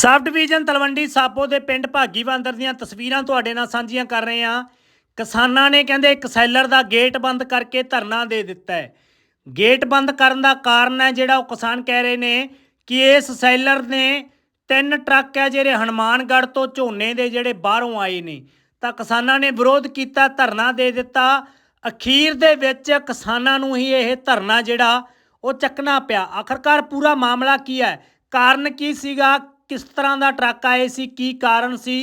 Sub division Talwandi Sabo ਦੇ ਪਿੰਡ ਭਾਗੀਵੰਦਰ ਦੀਆਂ ਤਸਵੀਰਾਂ ਤੁਹਾਡੇ ਨਾਲ ਸਾਂਝੀਆਂ ਕਰ ਰਹੇ ਹਾਂ। ਕਿਸਾਨਾਂ ਨੇ ਕਹਿੰਦੇ ਇੱਕ ਸੈਲਰ ਦਾ ਗੇਟ ਬੰਦ ਕਰਕੇ ਧਰਨਾ ਦੇ ਦਿੱਤਾ ਹੈ। ਗੇਟ ਬੰਦ ਕਰਨ ਦਾ ਕਾਰਨ ਹੈ ਜਿਹੜਾ ਉਹ ਕਿਸਾਨ ਕਹਿ ਰਹੇ ਨੇ ਕਿ ਇਸ ਸੈਲਰ ਨੇ ਤਿੰਨ ਟਰੱਕ ਹੈ ਜਿਹੜੇ ਹਨੂਮਾਨਗੜ੍ਹ ਤੋਂ ਝੋਨੇ ਦੇ ਜਿਹੜੇ ਬਾਹਰੋਂ ਆਏ ਨੇ। ਤਾਂ ਕਿਸਾਨਾਂ ਨੇ ਵਿਰੋਧ ਕੀਤਾ, ਧਰਨਾ ਦੇ ਦਿੱਤਾ। ਅਖੀਰ ਦੇ ਵਿੱਚ ਕਿਸਾਨਾਂ ਨੂੰ ਹੀ ਇਹ ਧਰਨਾ ਜਿਹੜਾ ਉਹ ਚੱਕਣਾ ਪਿਆ। ਆਖਰਕਾਰ ਪੂਰਾ ਮਾਮਲਾ ਕੀ ਹੈ? ਕਾਰਨ ਕੀ ਸੀਗਾ? ਕਿਸ ਤਰ੍ਹਾਂ ਦਾ ਟਰੱਕ ਆਏ ਸੀ ਕੀ ਕਾਰਨ ਸੀ?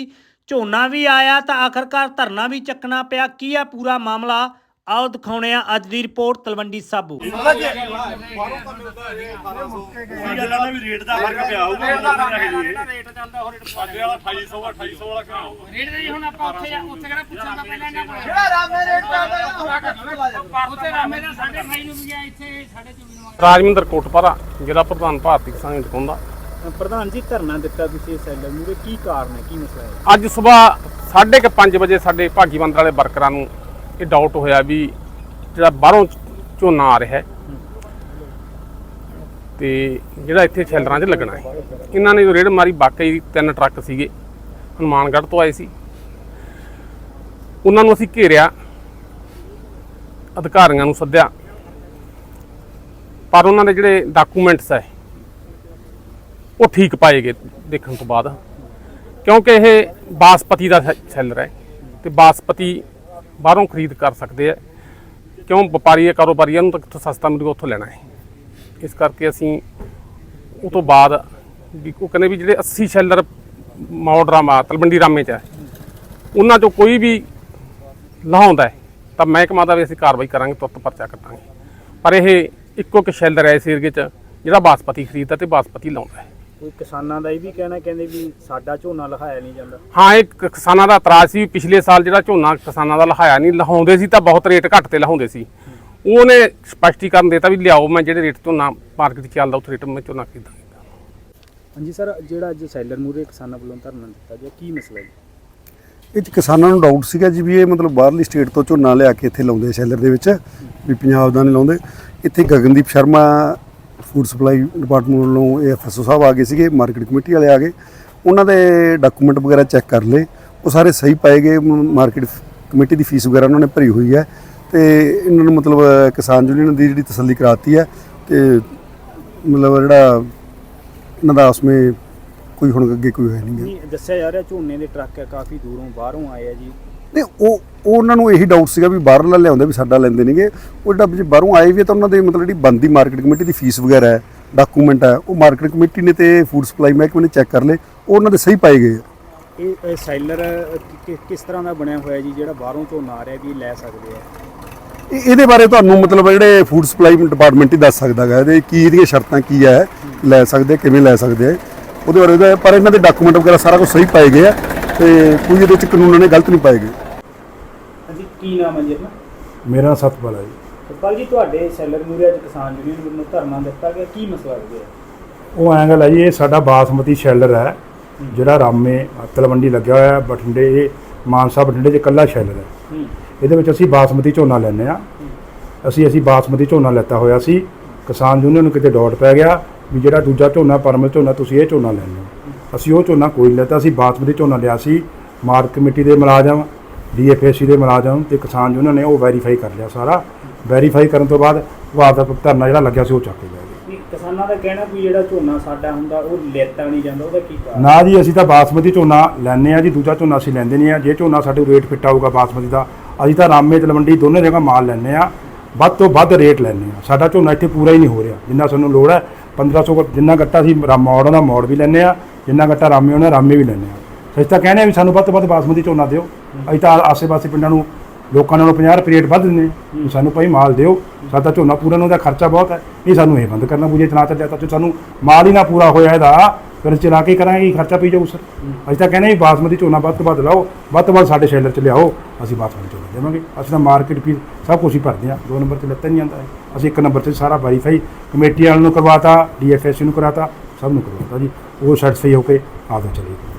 ਝੋਨਾ ਵੀ ਆਇਆ ਤਾਂ ਆਖਰਕਾਰ ਧਰਨਾ ਵੀ ਚੱਕਣਾ ਪਿਆ। ਕੀ ਹੈ ਪੂਰਾ ਮਾਮਲਾ? ਆਓ ਦਿਖਾਉਣੇ ਆ ਅੱਜ ਦੀ ਰਿਪੋਰਟ ਤਲਵੰਡੀ ਸਾਬੂ। ਇਹ ਗੱਲਾਂ ਦਾ ਵੀ ਰੇਟ ਦਾ ਫ਼ਰਕ ਪਿਆ ਹੋਊਗਾ ਰੇਟ ਦਾ ਰੇਟ ਚੱਲਦਾ ਉਹ ਰੇਟ ਸਾਡੇ ਵਾਲਾ 2800 2800 ਵਾਲਾ ਕਿਉਂ ਰੇਟ ਦੇ ਜੀ ਹੁਣ ਆਪਾਂ ਉੱਥੇ ਜਾ- ਉੱਥੇ ਕਿਹੜਾ ਪੁੱਛਾਂਗਾ ਪਹਿਲਾਂ ਇਹਨਾਂ ਕੋਲ? ਜਿਹੜਾ ਰਾਮੇ ਰੇਟ ਦਾ ਉੱਥੇ ਰਾਮੇ ਦਾ ਸਾਡੇ ਭਾਈ ਨੂੰ ਵੀ ਗਿਆ ਇੱਥੇ ਸਾਡੇ ਚੋਂ ਵੀ ਨਵਾਂ ਰਾਜਮਿੰਦਰ ਕੋਟਪਾਰਾ ਜ਼ਿਲ੍ਹਾ ਪ੍ਰਧਾਨ ਭਾਰਤੀ ਕਿਸਾਨ ਯੂਨੀਅਨ ਟਕੋਂਦਾ ਪ੍ਰਧਾਨ ਜੀ, ਧਰਨਾ ਦਿੱਤਾ ਤੁਸੀਂ ਸੈਲਰ ਮੂਰੇ ਕੀ ਕਾਰਨ ਹੈ? ਕੀ ਮਸਲਾ ਹੈ? ਅੱਜ ਸਵੇਰ 5:30 ਵਜੇ ਸਾਡੇ ਭਾਗੀਵੰਦ ਵਾਲੇ ਵਰਕਰਾਂ ਨੂੰ ਇਹ ਡਾਊਟ ਹੋਇਆ ਵੀ ਜਿਹੜਾ ਬਾਹਰੋਂ ਝੋਨਾ ਆ ਰਿਹਾ ਹੈ ਤੇ ਜਿਹੜਾ ਇੱਥੇ ਸ਼ੈਲਰਾਂ 'ਚ ਲੱਗਣਾ ਹੈ। ਇਹਨਾਂ ਨੇ ਜੋ ਰੇਡ ਮਾਰੀ, ਵਾਕਈ ਤਿੰਨ ਟਰੱਕ ਸੀਗੇ। ਹਨੂਮਾਨਗੜ੍ਹ ਤੋਂ ਆਏ ਸੀ। ਉਹਨਾਂ ਨੂੰ ਅਸੀਂ ਘੇਰਿਆ, ਅਧਿਕਾਰੀਆਂ ਨੂੰ ਸੱਦਿਆ। ਪਰ ਉਹਨਾਂ ਦੇ ਜਿਹੜੇ ਡਾਕੂਮੈਂਟਸ ਹੈ ਉਹ ਠੀਕ ਪਾਏ ਗਏ ਦੇਖਣ ਤੋਂ ਬਾਅਦ। ਕਿਉਂਕਿ ਇਹ ਬਾਸਪਤੀ ਦਾ ਸੈਲਰ ਹੈ ਤੇ ਬਾਸਪਤੀ ਬਾਹਰੋਂ ਖਰੀਦ ਕਰ ਸਕਦੇ ਆ। ਕਿਉਂ ਵਪਾਰੀ ਹੈ ਕਾਰੋਬਾਰੀਆਂ ਨੂੰ ਤਾਂ ਕਿੱਥੋਂ ਸਸਤਾ ਮਿਲੂਗਾ, ਉੱਥੋਂ ਲੈਣਾ ਹੈ। ਇਸ ਕਰਕੇ ਅਸੀਂ ਉਹ ਤੋਂ ਬਾਅਦ ਵੀ ਉਹ ਕਹਿੰਦੇ ਵੀ ਜਿਹੜੇ 80 ਸੈਲਰ ਮੌੜ ਤਲਵੰਡੀ ਰਾਮੇ ਚ ਹੈ, ਉਹਨਾਂ ਚੋਂ ਕੋਈ ਵੀ ਲਹਾਉਂਦਾ ਤਾਂ ਮਹਿਕਮਾ ਦਾ ਵੀ ਅਸੀਂ ਕਾਰਵਾਈ ਕਰਾਂਗੇ, ਤੁਰਤ ਪਰਚਾ ਕੱਟਾਂਗੇ। ਪਰ ਇਹ ਇੱਕੋ ਇੱਕ ਸ਼ੈਲਰ ਹੈ ਇਸ ਏਰੀਏ 'ਚ, ਜਿਹੜਾ ਬਾਸਪਤੀ ਖਰੀਦਦਾ ਤੇ ਬਾਸਪਤੀ ਲਾਉਂਦਾ ਹੈ। ਕੋਈ ਕਿਸਾਨਾਂ ਦਾ ਇਹ ਵੀ ਕਹਿਣਾ ਕਹਿੰਦੇ ਵੀ ਸਾਡਾ ਝੋਨਾ ਲਹਾਇਆ ਨਹੀਂ ਜਾਂਦਾ। ਹਾਂ ਇਹ ਕ- ਕਿਸਾਨਾਂ ਦਾ ਇਤਰਾਜ਼ ਸੀ ਵੀ ਪਿਛਲੇ ਸਾਲ ਜਿਹੜਾ ਝੋਨਾ ਕਿਸਾਨਾਂ ਦਾ ਲਹਾਇਆ ਨਹੀਂ ਲਹਾਉਂਦੇ ਸੀ ਤਾਂ ਬਹੁਤ ਰੇਟ ਘੱਟ ਤੇ ਲਹਾਉਂਦੇ ਸੀ। ਉਹਨੇ ਸਪਸ਼ਟੀਕਰਨ ਦਿੱਤਾ ਵੀ ਲਿਆਓ ਮੈਂ ਜਿਹੜੇ ਰੇਟ ਝੋਨਾ ਮਾਰਕੀਟ 'ਚ ਚੱਲਦਾ ਉਸ ਰੇਟ ਮੈਂ ਝੋਨਾ ਖਰੀਦਾਂਗਾ। ਹਾਂਜੀ ਸਰ ਜਿਹੜਾ ਅੱਜ ਸੈਲਰ ਮੂਰੇ ਕਿਸਾਨਾਂ ਵੱਲੋਂ ਧਰਨਾ ਦਿੱਤਾ ਗਿਆ ਕੀ ਮਸਲਾ ਹੈ ਇਹ 'ਚ ਕਿਸਾਨਾਂ ਨੂੰ ਡਾਊਟ ਸੀਗਾ ਜੀ ਵੀ ਇਹ ਮਤਲਬ ਬਾਹਰਲੀ ਸਟੇਟ ਤੋਂ ਝੋਨਾ ਲਿਆ ਕੇ ਇੱਥੇ ਲਾਉਂਦੇ ਸ਼ੈਲਰ ਦੇ ਵਿੱਚ ਵੀ ਪੰਜਾਬ ਦਾ ਨਹੀਂ ਲਾਉਂਦੇ। ਇੱਥੇ Gagandeep Sharma food supply department ਵੱਲੋਂ ਇਹ ਐਫਐਸਓ ਸਾਹਿਬ ਆ ਗਏ ਸੀਗੇ ਮਾਰਕੀਟ ਕਮੇਟੀ ਵਾਲੇ ਆ ਗਏ। ਉਹਨਾਂ ਦੇ ਡਾਕੂਮੈਂਟ ਵਗੈਰਾ ਚੈੱਕ ਕਰ ਲਏ। ਉਹ ਸਾਰੇ ਸਹੀ ਪਾਏ ਗਏ। ਮਾਰਕੀਟ ਕਮੇਟੀ ਦੀ ਫੀਸ ਵਗੈਰਾ ਉਹਨਾਂ ਨੇ ਭਰੀ ਹੋਈ ਹੈ। ਤੇ ਇਹਨਾਂ ਨੂੰ ਮਤਲਬ, ਕਿਸਾਨ ਯੂਨੀਅਨ ਦੀ ਜਿਹੜੀ ਤਸੱਲੀ ਕਰਾਤੀ ਹੈ ਤੇ ਮਤਲਬ ਜਿਹੜਾ ਇਹਨਾਂ ਦਾ ਉਸਮੇ ਕੋਈ ਹੁਣ ਅੱਗੇ ਕੋਈ ਹੈ ਨਹੀਂ ਗਾ। ਨਹੀਂ, ਦੱਸਿਆ ਜਾ ਰਿਹਾ ਝੋਨੇ ਦੇ ਟਰੱਕ ਹੈ, ਕਾਫੀ ਦੂਰੋਂ ਬਾਹਰੋਂ ਆਏ ਆ ਜੀ। ਨਹੀਂ ਉਹ ਉਹ ਉਹਨਾਂ ਨੂੰ ਇਹੀ ਡਾਊਟ ਸੀਗਾ ਵੀ ਬਾਹਰਲਾ ਲਿਆਉਂਦੇ ਵੀ ਸਾਡਾ ਲੈਂਦੇ ਨਹੀਂਗੇ ਉਹ ਜਿਹੜਾ ਜੇ ਬਾਹਰੋਂ ਆਏ ਵੀ ਤਾਂ ਉਹਨਾਂ ਦੇ ਮਤਲਬ ਜਿਹੜੀ ਬੰਦੀ ਮਾਰਕੀਟ ਕਮੇਟੀ ਦੀ ਫੀਸ ਵਗੈਰਾ ਹੈ ਡਾਕੂਮੈਂਟ ਹੈ ਉਹ ਮਾਰਕੀਟ ਕਮੇਟੀ ਨੇ ਤੇ ਫੂਡ ਸਪਲਾਈ ਮਹਿਕਮੇ ਨੇ ਚੈੱਕ ਕਰ ਲਏ ਉਹ ਉਹਨਾਂ ਦੇ ਸਹੀ ਪਾਏ ਗਏ ਆ। ਇਹ ਸੈਲਰ ਕਿਸ ਤਰ੍ਹਾਂ ਦਾ ਬਣਿਆ ਹੋਇਆ ਜੀ ਜਿਹੜਾ ਬਾਹਰੋਂ ਝੋਨਾ ਆ ਰਿਹਾ ਵੀ ਲੈ ਸਕਦੇ ਆ? ਇਹ- ਇਹਦੇ ਬਾਰੇ ਤੁਹਾਨੂੰ ਮਤਲਬ ਜਿਹੜੇ ਫੂਡ ਸਪਲਾਈ ਡਿਪਾਰਟਮੈਂਟ ਹੀ ਦੱਸ ਸਕਦਾ ਹੈ ਇਹਦੇ ਕੀ ਇਹਦੀਆਂ ਸ਼ਰਤਾਂ ਕੀ ਹੈ ਲੈ ਸਕਦੇ ਕਿਵੇਂ ਲੈ ਸਕਦੇ ਆ। ਉਹਦੇ ਬਾਰੇ ਪਰ ਇਹਨਾਂ ਦੇ ਡਾਕੂਮੈਂਟ ਵਗੈਰਾ ਸਾਰਾ ਕੁਝ ਸਹੀ ਪਾਏ ਗਏ ਆ ਤੇ ਕੋਈ ਇਹਦੇ ਵਿੱਚ ਕਾਨੂੰਨ ਨੇ ਗਲਤ ਨਹੀਂ ਪਾਏ ਗਏ। ਕੀ ਨਾਮ ਹੈ ਜੀ ਆਪਣਾ? ਮੇਰਾ ਸਤਪਾਲ ਹੈ ਜੀ। ਸਤਪਾਲ ਜੀ ਤੁਹਾਡੇ ਸੈਲਰ ਮੂਰੇ ਅੱਜ ਕਿਸਾਨ ਯੂਨੀਅਨ ਵੱਲੋਂ ਧਰਨਾ ਦਿੱਤਾ ਗਿਆ। ਕੀ ਮਸਲਾ ਹੈ ਉਹ ਐਂ ਗੱਲ ਹੈ ਜੀ ਇਹ ਸਾਡਾ ਬਾਸਮਤੀ ਸ਼ੈਲਰ ਹੈ ਜਿਹੜਾ ਰਾਮੇ ਤਲਵੰਡੀ ਲੱਗਿਆ ਹੋਇਆ ਹੈ ਬਠਿੰਡੇ ਇਹ ਮਾਨਸਾ ਬਠਿੰਡੇ 'ਚ ਇਕੱਲਾ ਸ਼ੈਲਰ ਹੈ। ਇਹਦੇ ਵਿੱਚ ਅਸੀਂ ਬਾਸਮਤੀ ਝੋਨਾ ਲੈਂਦੇ ਆ ਅਸੀਂ ਅਸੀਂ ਬਾਸਮਤੀ ਝੋਨਾ ਲੈਤਾ ਹੋਇਆ ਸੀ। ਕਿਸਾਨ ਯੂਨੀਅਨ ਨੂੰ ਕਿਤੇ ਡਾਊਟ ਪੈ ਗਿਆ ਵੀ ਜਿਹੜਾ ਦੂਜਾ ਝੋਨਾ ਪਰਮਲ ਝੋਨਾ ਤੁਸੀਂ ਇਹ ਝੋਨਾ ਲੈਂਦੇ ਹੋ। ਅਸੀਂ ਉਹ ਝੋਨਾ ਕੋਈ ਨਹੀਂ ਲੈਤਾ ਅਸੀਂ ਬਾਸਮਤੀ ਝੋਨਾ ਲਿਆ ਸੀ। ਮਾਰਕ ਕਮੇਟੀ ਦੇ ਮੁਲਾਜ਼ਮ ਡੀਐਫਐਸਸੀ ਦੇ ਮੁਲਾਜ਼ਮ ਤੇ ਕਿਸਾਨ ਯੂਨੀਅਨ ਨੇ ਉਹ ਵੈਰੀਫਾਈ ਕਰ ਲਿਆ ਸਾਰਾ। ਵੈਰੀਫਾਈ ਕਰਨ ਤੋਂ ਬਾਅਦ ਉਹ ਆਪਦਾ ਧਰਨਾ ਜਿਹੜਾ ਲੱਗਿਆ ਸੀ ਉਹ ਚੱਕ ਕੇ ਲੈ ਗਏ। ਵੀ ਕਿਸਾਨਾਂ ਦਾ ਕਹਿਣਾ ਵੀ ਜਿਹੜਾ ਝੋਨਾ ਸਾਡਾ ਹੁੰਦਾ ਉਹ ਲੈਤਾ ਨਹੀਂ ਜਾਂਦਾ ਉਹਦਾ ਕੀ ਕਾਰਨ? ਨਾ ਜੀ ਅਸੀਂ ਤਾਂ ਬਾਸਮਤੀ ਝੋਨਾ ਲੈਂਦੇ ਆ ਜੀ ਦੂਜਾ ਝੋਨਾ ਅਸੀਂ ਲੈਂਦੇ ਨਹੀਂ ਆ ਜੇ ਝੋਨਾ ਸਾਡੇ ਰੇਟ ਫਿੱਟ ਆਊਗਾ ਬਾਸਮਤੀ ਦਾ ਅਸੀਂ ਤਾਂ ਰਾਮੇ ਤਲਵੰਡੀ ਦੋਨੇ ਜਗ੍ਹਾ ਮਾਲ ਲੈਂਦੇ ਆ ਵੱਧ ਤੋਂ ਵੱਧ ਰੇਟ ਲੈਂਦੇ ਆ ਸਾਡਾ ਝੋਨਾ ਇੱਥੇ ਪੂਰਾ ਹੀ ਨਹੀਂ ਹੋ ਰਿਹਾ ਜਿੰਨਾ ਸਾਨੂੰ ਲੋੜ ਹੈ। 1500 ਕੁ- ਜਿੰਨਾ ਗੱਟਾ ਅਸੀਂ ਮੋੜ ਦਾ ਮੋੜ ਵੀ ਲੈਂਦੇ ਆ ਜਿੰਨਾ ਗੱਟਾ ਰਾਮੇ ਉਹਨਾਂ ਰਾਮੇ ਵੀ ਲੈਂਦੇ ਆ ਅਸੀਂ ਤਾਂ ਕਹਿੰਦੇ ਆ ਵੀ ਸਾਨੂੰ ਵੱਧ ਤੋਂ ਵੱਧ ਬਾਸਮਤੀ ਝੋਨਾ ਦਿਓ। ਅਸੀਂ ਤਾਂ ਆਸੇ-ਪਾਸੇ ਪਿੰਡਾਂ ਨੂੰ ਲੋਕਾਂ ਨਾਲੋਂ 50 ਰੁਪਏ ਰੇਟ ਵੱਧ ਦਿੰਦੇ ਸਾਨੂੰ ਭਾਈ ਮਾਲ ਦਿਓ। ਸਾਡਾ ਝੋਨਾ ਪੂਰਾ ਨੂੰ ਉਹਦਾ ਖਰਚਾ ਬਹੁਤ ਹੈ। ਇਹ ਸਾਨੂੰ ਇਹ ਬੰਦ ਕਰਨਾ ਪੂਜੇ ਚਲਾ ਚੱਲਿਆ ਤਾਂ ਸਾਨੂੰ ਮਾਲ ਹੀ ਨਾ ਪੂਰਾ ਹੋਇਆ ਇਹਦਾ। ਫਿਰ ਚਲਾ ਕੇ ਕਰਾਂਗੇ, ਖਰਚਾ ਪਈ ਜਾਊ ਸਰ। ਅਸੀਂ ਤਾਂ ਕਹਿੰਦੇ ਵੀ ਬਾਸਮਤੀ ਝੋਨਾ ਵੱਧ ਤੋਂ ਵੱਧ ਲਾਓ, ਵੱਧ ਤੋਂ ਵੱਧ ਸਾਡੇ ਸ਼ੈਲਰ 'ਚ ਲਿਆਓ, ਅਸੀਂ ਬਾਸਮਤੀ ਝੋਨਾ ਦੇਵਾਂਗੇ। ਅਸੀਂ ਤਾਂ ਮਾਰਕੀਟ ਫੀਸ ਸਭ ਕੁਝ ਹੀ ਭਰਦੇ ਹਾਂ। ਦੋ ਨੰਬਰ 'ਤੇ ਲੱਤਾ ਨਹੀਂ ਜਾਂਦਾ ਅਸੀਂ ਇੱਕ ਨੰਬਰ 'ਤੇ ਸਾਰਾ ਵੈਰੀਫਾਈ ਕਮੇਟੀ ਵਾਲਿਆਂ ਨੂੰ ਕਰਵਾਤਾ ਡੀਐਫਐਸ ਨੂੰ ਕਰਾਤਾ, ਸਭ ਨੂੰ ਕਰਵਾਤਾ ਜੀ। ਉਹ ਸੈਟੀਸਫਾਈ ਹੋ ਕੇ ਆਦਮ ਚਲੇ। ਗਏ